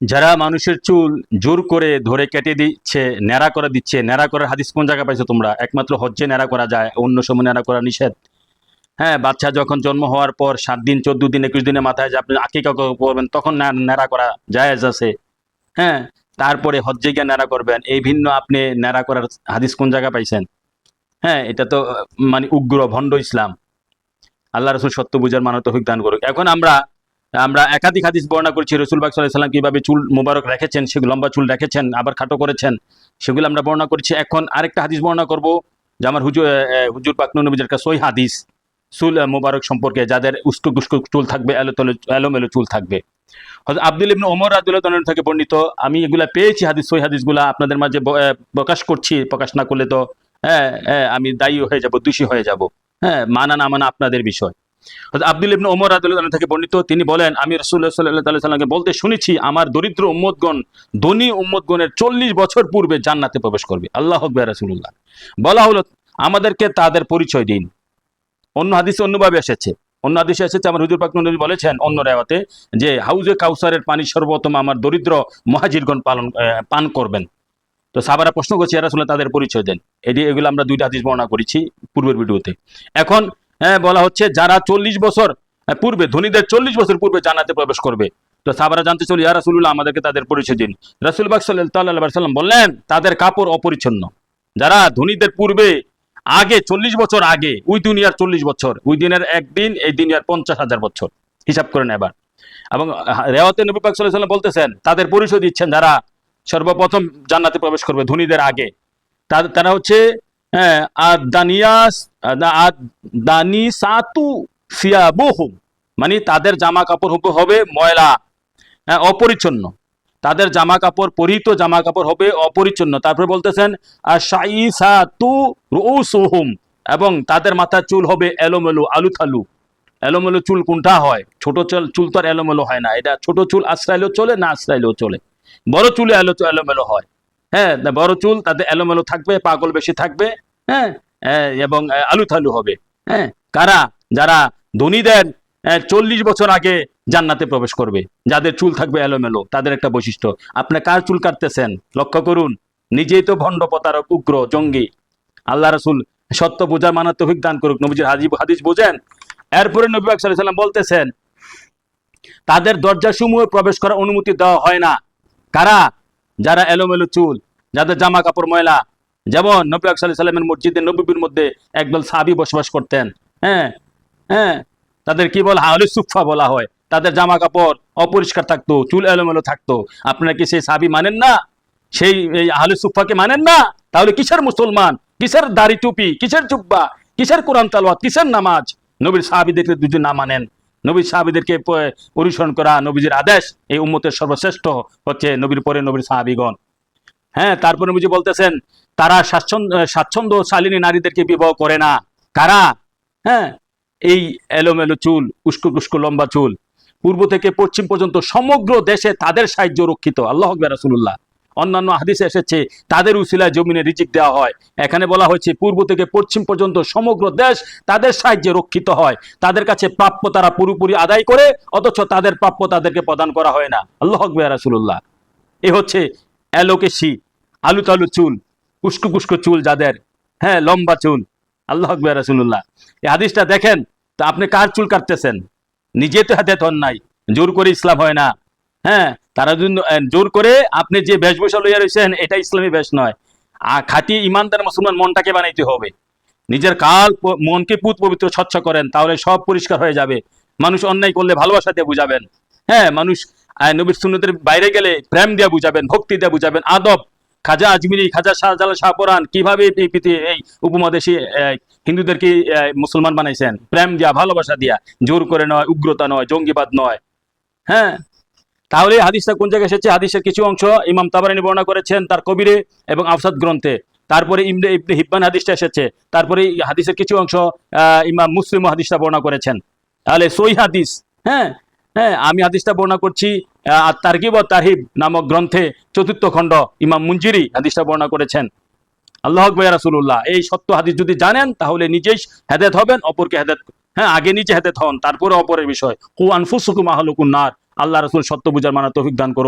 যারা মানুষের চুল জোর করে ধরে কেটে দিচ্ছে, ন্যাড়া করে দিচ্ছে, ন্যাড়া করার হাদিস কোন জায়গায় পাইছো তোমরা? একমাত্র হজ্জে ন্যাড়া করা যায়, অন্য সময় ন্যাড়া করা নিষেধ। হ্যাঁ বাচ্চা যখন জন্ম হওয়ার পর সাত দিন, চোদ্দ দিন, একুশ দিনের মাথায় যে আপনি আকিকা করবেন তখন ন্যা- ন্যাড়া করা জায়েজ আছে। হ্যাঁ তারপরে হজ্জে গিয়ে ন্যাড়া করবেন। এই ভিন্ন আপনি ন্যাড়া করার হাদিস কোন জায়গায় পাইছেন? হ্যাঁ এটা তো মানে উগ্র ভণ্ড ইসলাম। আল্লাহ রসুল সত্য বুঝার মানত তৌফিক দান করুক। এখন আমরা আমরা একাধিক হাদিস বর্ণনা করছি, রসুল বাক সাল্লাম কীভাবে চুল মুবারক রেখেছেন সেগুলো লম্বা চুল রেখেছেন আবার খাটো করেছেন, সেগুলো আমরা বর্ণনা করছি। এখন আরেকটা হাদিস বর্ণনা করব, যে আমার হুজুর হুজুর পাক নবীজের কাছে ওই হাদিস, চুল মুবারক সম্পর্কে, যাদের উস্কু গুস্কু চুল থাকবে এলোমেলো চুল থাকবে। আব্দুল ইবনে ওমর তাআলা থেকে বর্ণিত, আমি এগুলা পেয়েছি হাদিস ওই হাদিসগুলা, আপনাদের মাঝে প্রকাশ করছি, প্রকাশ না করলে তো হ্যাঁ হ্যাঁ আমি দায়ী হয়ে যাব, দোষী হয়ে যাব। হ্যাঁ মানা না মানা আপনাদের বিষয়। আব্দুল ইবনে ওমর তাআলা থেকে বর্ণিত, তিনি বলেন, আমি রাসূলুল্লাহ সাল্লাল্লাহু আলাইহি সাল্লামকে বলতে শুনেছি, আমার দরিদ্র উম্মতগণ, ধনী উম্মতগণের চল্লিশ বছর পূর্বে জান্নাতে প্রবেশ করবে। আল্লাহ আকবার, রাসূলুল্লাহ। বলা হলো, আমাদেরকে তাদের পরিচয় দিন। অন্য হাদিসে অন্যভাবে এসেছে। অন্য হাদিসে এসেছে, আমার হুজুর পাক নবী বলেছেন অন্য রেওয়াতে যে, হাউজে কাউসারের পানি সর্বপ্রথম আমার দরিদ্র মহাজিরগণ পালন পান করবেন। তো সাবারা প্রশ্ন করছি এরা শুনে তাদের পরিচয় দেন। এটি এগুলো আমরা দুইটা হাদিস বর্ণনা করেছি পূর্বের ভিডিওতে। এখন হ্যাঁ, বলা হচ্ছে যারা চল্লিশ বছর পূর্বে ধনীদের চল্লিশ বছর পূর্বে জানাতে প্রবেশ করবে। তো সাবারা জানতে চলি ইয়া রাসুল্লাহ আমাদেরকে তাদের পরিচয় দিন। রাসুল বাক সাল্লাম বললেন তাদের কাপড় অপরিচ্ছন্ন। যারা ধনীদের পূর্বে আগে চল্লিশ বছর আগে ওই দুনিয়ার চল্লিশ বছর ওই দিনের একদিন এই দুনিয়ার পঞ্চাশ হাজার বছর। হিসাব করেন এবার। এবং রেওয়াতে নবী পাক সাল্লাম বলতেছেন তাদের পরিচয় দিচ্ছেন যারা সর্বপ্রথম জান্নাতে প্রবেশ করবে ধনীদের আগে। তারা হচ্ছে হ্যাঁ, আদানিয়াস আদানি সাতু সিয়াবুহুম মানে তাদের জামা কাপড় হবে- ময়লা হ্যাঁ, অপরিচ্ছন্ন। তাদের জামা কাপড় পরিহিত জামা কাপড় হবে অপরিচ্ছন্ন। তারপরে বলতেছেন আর সাইসাতু রুসুহুম এবং তাদের মাথার চুল হবে এলোমেলো আলুথালু। এলোমেলো চুল কোনটা হয়? ছোট চুল চুল তো আর এলোমেলো হয় না। এটা ছোট চুল আশ্রাইলেও চলে না আশ্রাইলেও চলে। বড় চুলে এলো এলোমেলো হয়। হ্যাঁ বড় চুল তাদের এলোমেলো থাকবে পাগল বেশি থাকবে। হ্যাঁ এবং আলুথালু হবে। হ্যাঁ কারা? যারা ধনীদের চল্লিশ বছর আগে জান্নাতে প্রবেশ করবে। যাদের চুল থাকবে এলোমেলো, তাদের একটা বৈশিষ্ট্য। আপনি কার চুল কাটতেছেন? লক্ষ্য করুন, নিজেই তো ভণ্ড প্রতারক, উগ্র, জঙ্গি। আল্লাহ রসুল সত্য বোঝার মানার তৌফিক দান করুক। নবীজির হাজি হাদিস বোঝেন? এরপরে নবী সাল্লাম বলতেছেন, তাদের দরজাসমূহে প্রবেশ করার অনুমতি দেওয়া হয় না। কারা? যারা এলোমেলো চুল, যাদের জামা কাপড় ময়লা যেমন নবী আলাইহি সাল্লামের মসজিদে নবীর মধ্যে একদল সাহাবী বসবাস করতেন। হ্যাঁ হ্যাঁ তাদের কি বলা? হয় সুফা বলা হয়। তাদের জামা কাপড় অপরিষ্কার থাকতো, চুল এলোমেলো থাকতো। আপনারা কি সেই সাবি মানেন না? সেই আহলে সুফাকে মানেন না? তাহলে কিসের মুসলমান? কিসের দাড়ি টুপি? কিসের জুব্বা? কিসের কোরআন তালওয়াত? কিসের নামাজ? নবীর সাহাবিদেরকে দুজন না মানেন। নবীর সাহাবিদেরকে অনুসরণ করা নবীজির আদেশ, এই উম্মতের সর্বশ্রেষ্ঠ হচ্ছে নবীর পরে নবীর সাহাবিগণ। হ্যাঁ তারপরে নবীজি বলতেছেন, তারা স্বাচ্ছন্দ্য স্বাচ্ছন্দ্য শালিনী নারীদেরকে বিবাহ করে না। কারা? হ্যাঁ এই এলোমেলো চুল, উস্কো উস্কো লম্বা চুল। পূর্ব থেকে পশ্চিম পর্যন্ত সমগ্র দেশে তাদের সাহায্য রক্ষিত। আল্লাহ রাসুল্লাহ অন্যান্য হাদিসে এসেছে, তাদের উসিলায় জমিনে রিজিক দেওয়া হয়। এখানে বলা হয়েছে, পূর্ব থেকে পশ্চিম পর্যন্ত সমগ্র দেশ তাদের সাহায্যে রক্ষিত হয়। তাদের কাছে প্রাপ্য তারা পুরোপুরি আদায় করে, অথচ তাদের প্রাপ্য তাদেরকে প্রদান করা হয় না। আল্লাহ রাসুল্লাহ এ হচ্ছে অ্যালোকেশি আলু তালু চুল উস্কু কুস্কু চুল যাদের। হ্যাঁ লম্বা চুল। আল্লাহ আকবর রাসুল্লাহ এই হাদিসটা দেখেন তো আপনি কার চুল কাটতেছেন? নিজে তো হাতে হন নাই জোর করে ইসলাম হয় না। হ্যাঁ তারা আহ, জোর করে আপনি যে বেশভূষা লইয়া রয়েছেন এটা ইসলামী বেশ নয়। আর খাঁটি ইমানদার মুসলমান মনটাকে বানাইতে হবে। নিজের কাল মনকে পুত পবিত্র স্বচ্ছ করেন তাহলে সব পরিষ্কার হয়ে যাবে। মানুষ অন্যায় করলে ভালোবাসাতে বুঝাবেন। হ্যাঁ মানুষ নবীর সুন্নতের বাইরে গেলে প্রেম দিয়ে বুঝাবেন, ভক্তি দিয়ে বুঝাবেন, আদব। খাজা আজমিরি, খাজা শাহজাল শাহপুরান কীভাবে এই উপমহাদেশে হিন্দুদেরকে মুসলমান বানাইছেন? প্রেম দিয়া, ভালোবাসা দিয়া। জোর করে নয়, উগ্রতা নয়, জঙ্গিবাদ নয়। হ্যাঁ? তাহলে হাদিসটা কোন জায়গায় এসেছে? হাদিসের কিছু অংশ ইমাম তাবারানি বর্ণনা করেছেন তার কবিরে এবং আফসাদ গ্রন্থে। তারপরে ইমনে ইবনে হিব্বান হাদিসটা এসেছে। তারপরে হাদিসের কিছু অংশ ইমাম মুসলিম হাদিসটা বর্ণনা করেছেন। তাহলে সই হাদিস হ্যাঁ? হ্যাঁ আমি হাদিসটা বর্ণনা করছি আর তারকিব তাহিব নামক গ্রন্থে চতুর্থ খণ্ড ইমাম মুঞ্জিরি হাদিসটা বর্ণনা করেছেন। আল্লাহ আকবর রাসুল্লাহ এই সত্য হাদিস যদি জানেন, তাহলে নিজেই হেদায়ত হবেন, অপরকে হেদেত হ্যাঁ আগে নিজে হেদেত হন, তারপরে অপরের বিষয়। হু আনফুসুকুম মাহলুকুন্নার নার, আল্লাহ রসুল সত্য বুঝার মানা তৌফিক দান করুন।